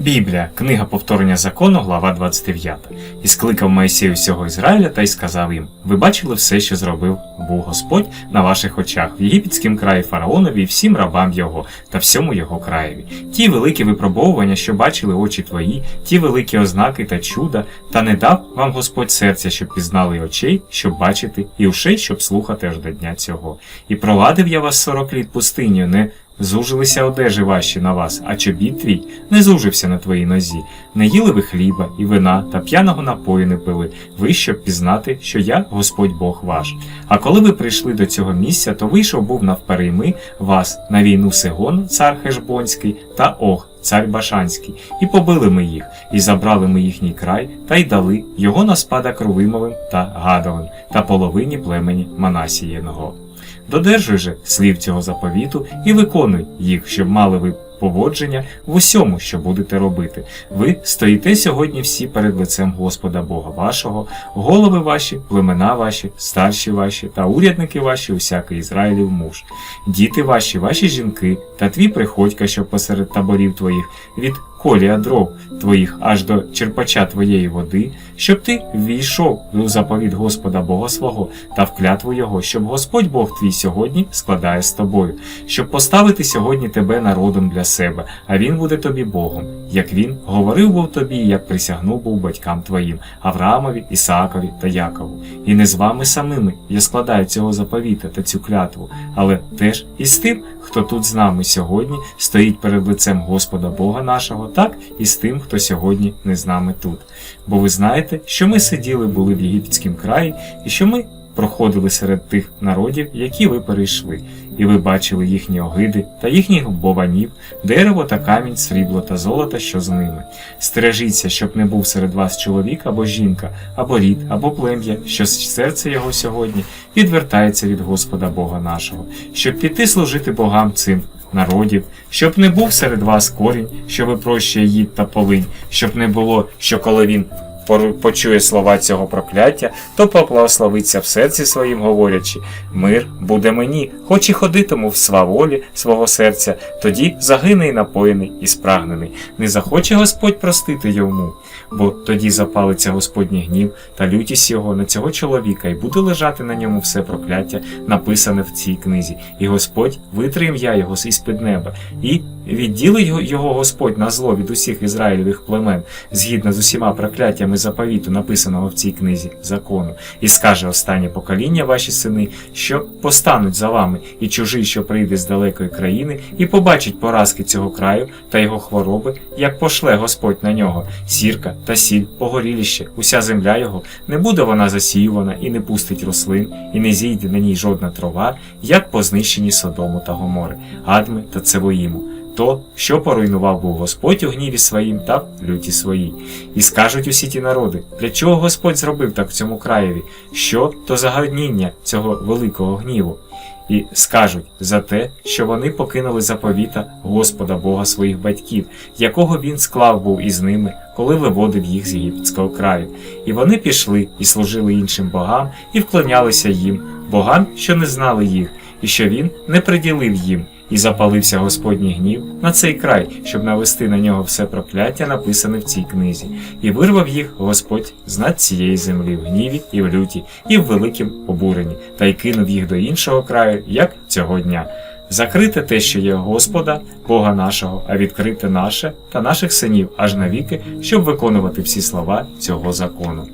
Біблія, книга повторення закону, глава 29. І скликав Моїсей усього Ізраїля та й сказав їм: Ви бачили все, що зробив був Господь на ваших очах в єгипетськім краї фараонові всім рабам його та всьому його краєві. Ті великі випробовування, що бачили очі твої, ті великі ознаки та чуда, та не дав вам Господь серця, щоб пізнали очей, щоб бачити, і ушей, щоб слухати аж до дня цього. І провадив я вас сорок літ пустиню, не Зужилися одежі ваші на вас, а чобіт твій не зужився на твоїй нозі. Не їли ви хліба і вина та п'яного напою не пили, ви щоб пізнати, що я Господь Бог ваш. А коли ви прийшли до цього місця, то вийшов був навперейми вас на війну Сигон, цар Хешбонський, та Ох, цар Башанський, і побили ми їх, і забрали ми їхній край, та й дали його на спадок Рувимовим та Гадовим, та половині племені Манасієного. Додержуй же слів цього заповіту і виконуй їх, щоб мали ви поводження в усьому, що будете робити. Ви стоїте сьогодні всі перед лицем Господа Бога вашого, голови ваші, племена ваші, старші ваші та урядники ваші, усякий Ізраїлів муж, діти ваші, ваші жінки, та твій приходька, що посеред таборів твоїх, від колія дров твоїх аж до черпача твоєї води, щоб ти ввійшов у заповіт Господа Бога свого та в клятву Його, щоб Господь Бог твій сьогодні складає з тобою, щоб поставити сьогодні тебе народом для себе, а він буде тобі Богом, як він говорив був тобі, як присягнув був батькам твоїм, Авраамові, Ісаакові та Якову. І не з вами самими я складаю цього заповіта та цю клятву, але теж і з тим, хто тут з нами сьогодні стоїть перед лицем Господа Бога нашого, так і з тим, хто сьогодні не з нами тут. Бо ви знаєте, що ми сиділи були в єгипетському краї, і що ми проходили серед тих народів, які ви перейшли, і ви бачили їхні огиди та їхніх бованів, дерево та камінь, срібло та золото, що з ними. Стережіться, щоб не був серед вас чоловік або жінка, або рід, або плем'я, що серце його сьогодні відвертається від Господа Бога нашого, щоб піти служити богам цим. Народів, щоб не був серед вас корінь, що випрощує їд та полинь, щоб не було, що коли він почує слова цього прокляття, то поблагословиться в серці своїм, говорячи: Мир буде мені, хоч і ходитиму в сваволі свого серця, тоді загине й напоєний і спрагнений. Не захоче Господь простити йому, бо тоді запалиться Господній гнів та лютість його на цього чоловіка, і буде лежати на ньому все прокляття, написане в цій книзі. І Господь витре ім'я його з під неба, і відділить його- Господь на зло від усіх ізраїльових племен, згідно з усіма прокляттями заповіту, написаного в цій книзі закону, і скаже останнє покоління ваші сини, що постануть за вами, і чужий, що прийде з далекої країни, і побачить поразки цього краю та його хвороби, як пошле Господь на нього, сірка та сіль, погоріліще, уся земля його, не буде вона засіювана і не пустить рослин, і не зійде на ній жодна трава, як по знищенні Содому та Гомори, Адми та Цевоїму то, що поруйнував був Господь у гніві своїм та в люті своїй. І скажуть усі ті народи, для чого Господь зробив так в цьому краєві, що то за гадніння цього великого гніву. І скажуть за те, що вони покинули заповіта Господа Бога своїх батьків, якого він склав був із ними, коли виводив їх з єгипетського краю. І вони пішли і служили іншим богам, і вклонялися їм, богам, що не знали їх, і що він не приділив їм. І запалився Господній гнів на цей край, щоб навести на нього все прокляття, написане в цій книзі, і вирвав їх Господь з над цієї землі в гніві і в люті, і в великім обуренні, та й кинув їх до іншого краю, як цього дня. Закрите те, що є Господа, Бога нашого, а відкрите наше та наших синів аж навіки, щоб виконувати всі слова цього закону.